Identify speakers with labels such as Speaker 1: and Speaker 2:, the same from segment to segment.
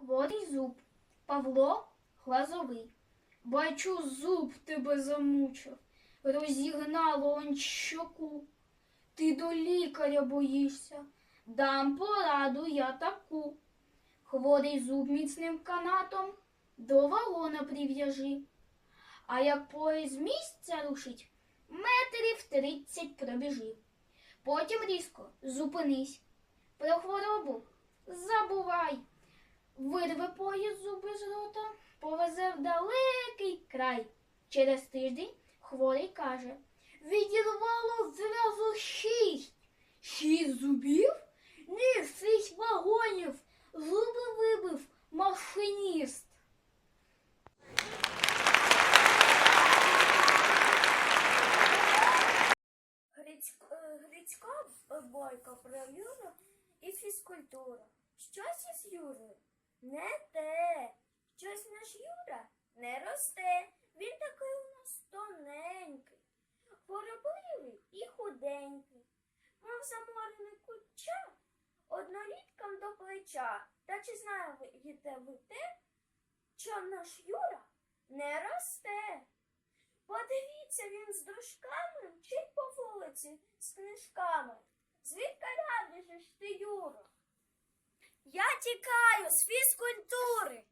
Speaker 1: хворий зуб, Павло глазовий. Бачу, зуб тебе замучив, розігнало он щоку. Ти до лікаря боїшся, дам пораду я таку. Хворий зуб міцним канатом до вагона прив'яжи. А як поїзд місця рушить, метрів тридцять пробіжи. Потім різко зупинись. Про хворобу забувай. Вирве поїзд зуби з рота, повезе в далекий край. Через тиждень хворий каже, відірвало зразу шість. Шість зубів? Ні, шість вагонів. Зуби вибив машиніст.
Speaker 2: Е, Грицько Бойко про Юру і фізкультуру. Щось із Юрою не те. Щось наш Юра не росте. Він такий у нас тоненький, хворобливий і худенький. Мов заморений куча, одноліткам до плеча. Та чи знаєте ви те, що наш Юра не росте? Подивіться, він з дружками мчить по вулиці з книжками. Звідки радиш ти, Юро? Я тікаю з фізкультури.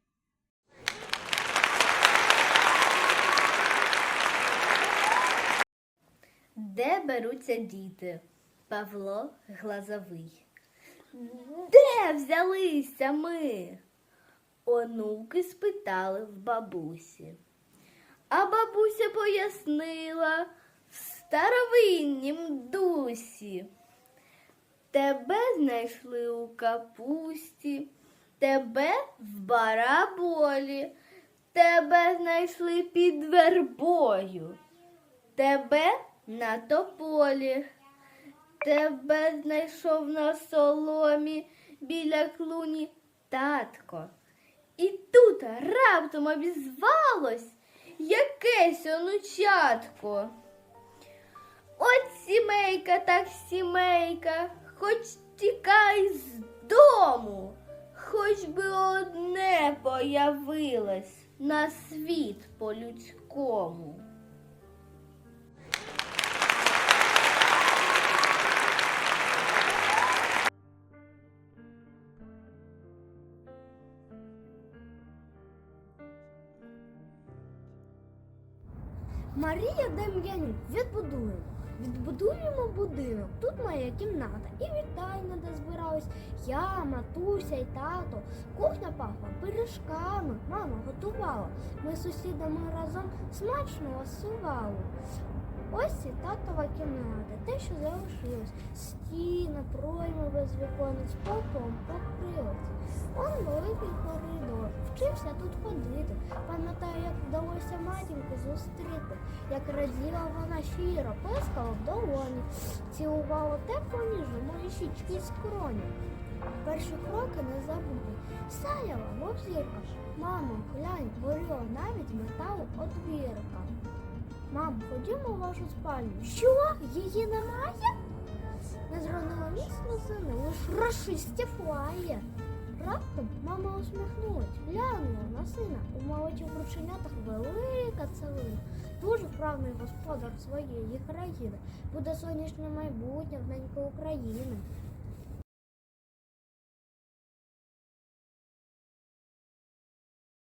Speaker 3: Де беруться діти? Павло Глазовий. Де взялися ми? Онуки спитали в бабусі. А бабуся пояснила в старовиннім дусі. Тебе знайшли у капусті, тебе в бараболі, тебе знайшли під вербою. Тебе на тополі, тебе знайшов на соломі біля клуні татко. І тут раптом обізвалось якесь онучатко. От сімейка, так сімейка, хоч тікай з дому, хоч би одне появилось на світ по-людському.
Speaker 4: Марія Дем'янюк, відбудуємо. Відбудуємо будинок. Тут моя кімната. І вітальня, де збирались я, матуся і тато. Кухня пахла пиріжками. Мама готувала. Ми з сусідами разом смачно осивали. Ось і татова кімната, те, що залишилось. Стіни, пройми без віконець, попом покрилось. Он великий коридор. Вчився тут ходити. Пам'ятаю, як вдалося матінку зустріти, як раділа вона щиро, плескала в долоні, цілувала тепло ніжно мої щічки й скроні. Перші кроки не забуду. Сяяла, мов зірка. Мамо, глянь, горіло навіть металу одвірка. Мам, ходімо в вашу спальню. Що? Її немає? Не зронила міцно сини, лиш рашистів лає. Раптом мама усміхнулась, глянула на сина. У молоді рученятах велика целина. Дуже вправний господар своєї країни. Буде сонячне майбутнє в неньку України.